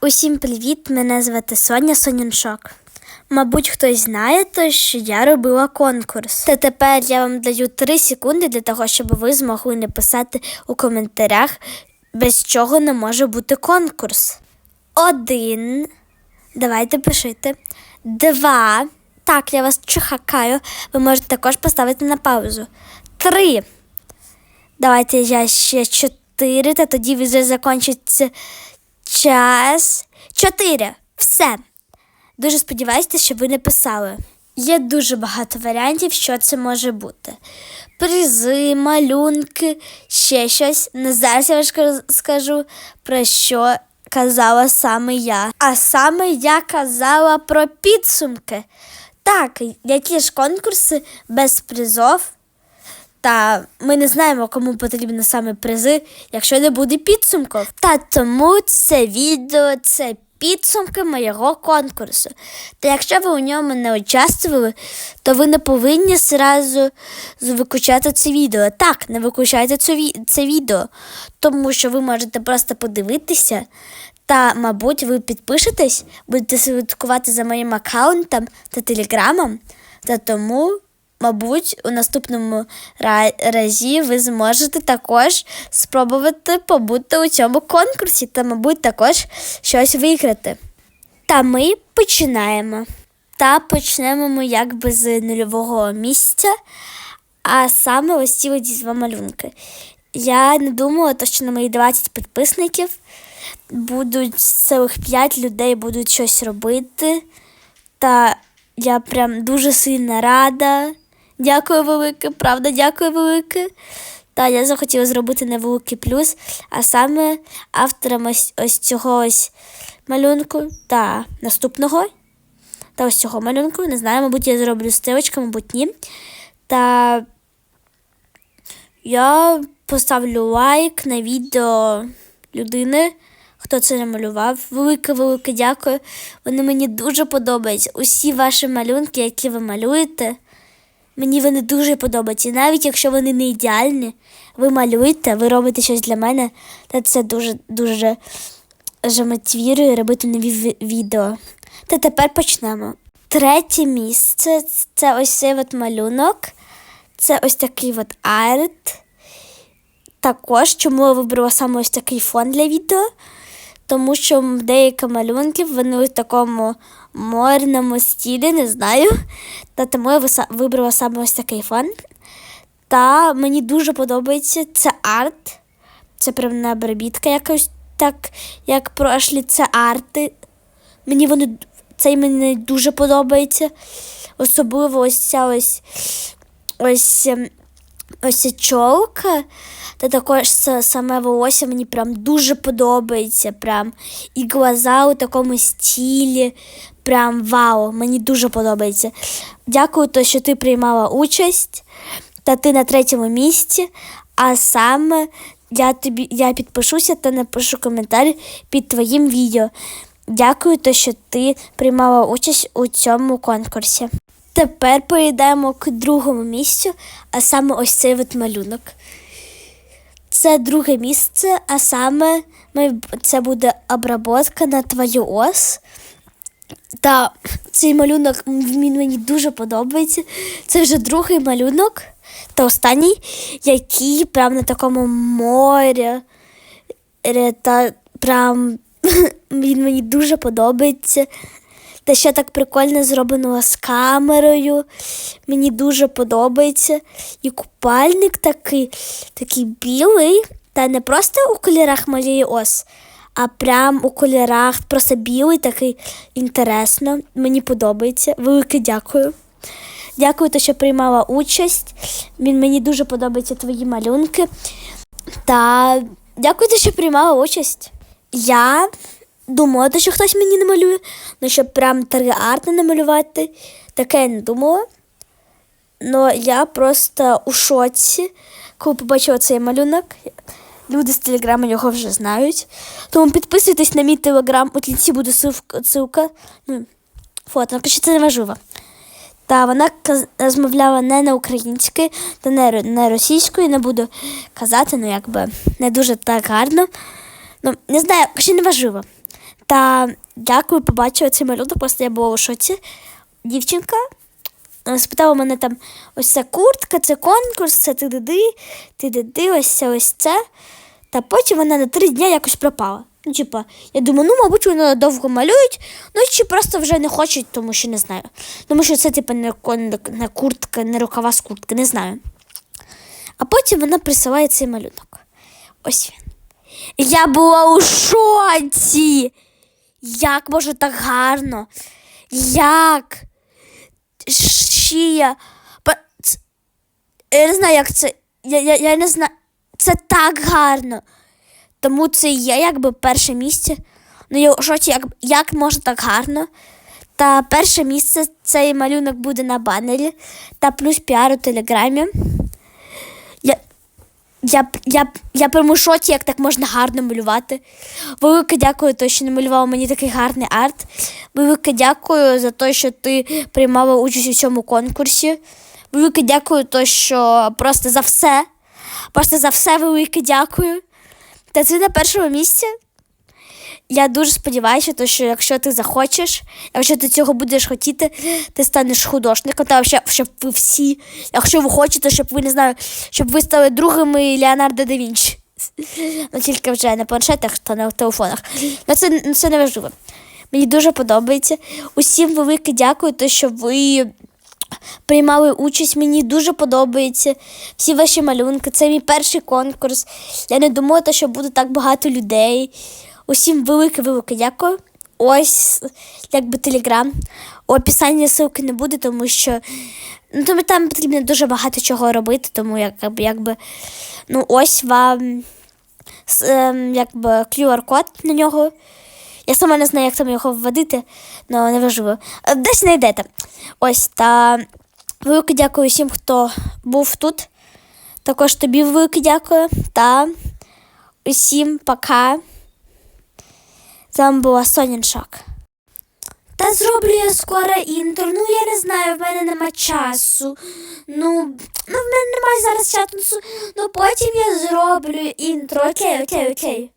Усім привіт! Мене звати Соня Соняншок. Мабуть, хтось знає, то, що я робила конкурс. Та тепер я вам даю 3 секунди для того, щоб ви змогли написати у коментарях, без чого не може бути конкурс. Один. Давайте пишите. Два. Так, я вас чихакаю. Ви можете також поставити на паузу. Три. Давайте я ще чотири, та тоді вже закінчиться час. Чотири. Все. Дуже сподіваюся, що ви не писали. Є дуже багато варіантів, що це може бути. Призи, малюнки, ще щось. Не зараз я вам скажу, про що казала саме я. А саме я казала про підсумки. Так, які ж конкурси без призов? Та ми не знаємо, кому потрібні саме призи, якщо не буде підсумків. Та тому це відео це підсумки моєго конкурсу. Та якщо ви у ньому не участвували, то ви не повинні зразу виключати це відео. Так, не виключайте це, відео, тому що ви можете просто подивитися. Та, мабуть, ви підпишетесь, будете слідкувати за моїм аккаунтом та телеграмом. Та тому Мабуть, у наступному разі ви зможете також спробувати побути у цьому конкурсі та, мабуть, також щось виграти. Та ми починаємо. Та почнемо ми якби з нульового місця, а саме ось ці ось два малюнки. Я не думала, то, що на мої 20 підписників будуть цілих 5 людей будуть щось робити. Та я прям дуже сильно рада. Дякую велике, правда, дякую велике. Та я захотіла зробити невеликий плюс, а саме автором ось, ось цього ось малюнку та наступного. Та ось цього малюнку. Не знаю, мабуть, я зроблю стрілочка, мабуть, ні. Та я поставлю лайк на відео людини, хто це намалював. Велике, велике дякую. Вони мені дуже подобаються. Усі ваші малюнки, які ви малюєте, мені вони дуже подобаються. Навіть якщо вони не ідеальні, ви малюєте, ви робите щось для мене, та це дуже дуже вже мотивує робити нові відео. Та тепер почнемо. Третє місце це ось цей от малюнок. Це ось такий от арт. Також, чому я вибрала саме ось такий фон для відео? Тому що деякі малюнки вони у такому морному стілі, не знаю. Та тому я вибрала саме ось такий фон. Та мені дуже подобається це арт. Це прям наобробітка якось так, як прошлі це арти. Мені вони цей мені дуже подобається. Особливо ось ця ось ось. ем, Ось чолка, та також саме волосся мені прям дуже подобається. Прям. І глаза у такому стілі. Прям вау, мені дуже подобається. Дякую, то, що ти приймала участь, та ти на третьому місці. А саме я тобі я підпишуся та напишу коментар під твоїм відео. Дякую, то, що ти приймала участь у цьому конкурсі. Тепер перейдемо к другому місцю, а саме ось цей от малюнок. Це друге місце, а саме це буде обработка на твою ос. Та цей малюнок він мені дуже подобається. Це вже другий малюнок та останній, який прям на такому морі. Та прям він мені дуже подобається. Та ще так прикольно зроблено з камерою. Мені дуже подобається. І купальник такий, такий білий, та не просто у кольорах моєї ос, а прям у кольорах просто білий, такий інтересно. Мені подобається. Велике дякую. Дякую, що приймала участь. Він мені дуже подобаються твої малюнки. Та дякую, що приймала участь. Я думала, що хтось мені намалює, ну щоб прям три арти намалювати. Таке я не думала. Ну я просто у шоці, коли побачила цей малюнок. Люди з телеграму його вже знають. Тому підписуйтесь на мій телеграм, у кінці буде ссылка, ну, фото, напишіть, це не важливо. Та вона розмовляла не на українській, та не, не російською, не буду казати, ну якби не дуже так гарно. Ну, не знаю, ще не важливо. Та коли побачила цей малюнок, просто я була у шоці. Дівчинка спитала мене там ось це куртка, це конкурс, це ти диди, ти диди, ось це, ось це. Та потім вона на три дні якось пропала. Ну, типа, я думаю, ну, мабуть, вони довго малюють, ну чи просто вже не хочуть, тому що не знаю. Тому що це, типа, не, не куртка, не рукава з куртки, не знаю. А потім вона присилає цей малюнок. Ось він. Я була у шоці. Як може так гарно? Як? Шия. Я не знаю, як це. Я, я, я не знаю. Це так гарно. Тому це є якби перше місце. Ну, я шоці, як, як може так гарно. Та перше місце цей малюнок буде на банері та плюс піар у телеграмі. Я, я, я, прямо в шоці, як так можна гарно малювати. Велике дякую, то, що намалював мені такий гарний арт. Велике дякую за те, що ти приймала участь у цьому конкурсі. Велике дякую, то, що просто за все. Просто за все велике дякую. Та це на першому місці. Я дуже сподіваюся, то, що якщо ти захочеш, якщо ти цього будеш хотіти, ти станеш художником. Та взагалі, щоб ви всі, якщо ви хочете, щоб ви не знаю, щоб ви стали другими Леонардо да Вінчі. Ну тільки вже на планшетах та на телефонах. Ну це, ну, це не важливо. Мені дуже подобається. Усім велике дякую, то, що ви приймали участь. Мені дуже подобається всі ваші малюнки. Це мій перший конкурс. Я не думала, що буде так багато людей. Усім велике-велике дякую. Ось якби телеграм. У описанні ссылки не буде, тому що ну, тому там потрібно дуже багато чого робити, тому якби, якби ну ось вам ем, якби QR-код на нього. Я сама не знаю, як там його вводити, але не важливо. Е, Десь знайдете. Ось та велике дякую всім, хто був тут. Також тобі велике дякую. Та усім пока. Вами була Соняншок. Та зроблю я скоро інтро. Ну я не знаю, в мене нема часу. Ну, ну в мене немає зараз часу. Ну потім я зроблю інтро. Окей, окей, окей.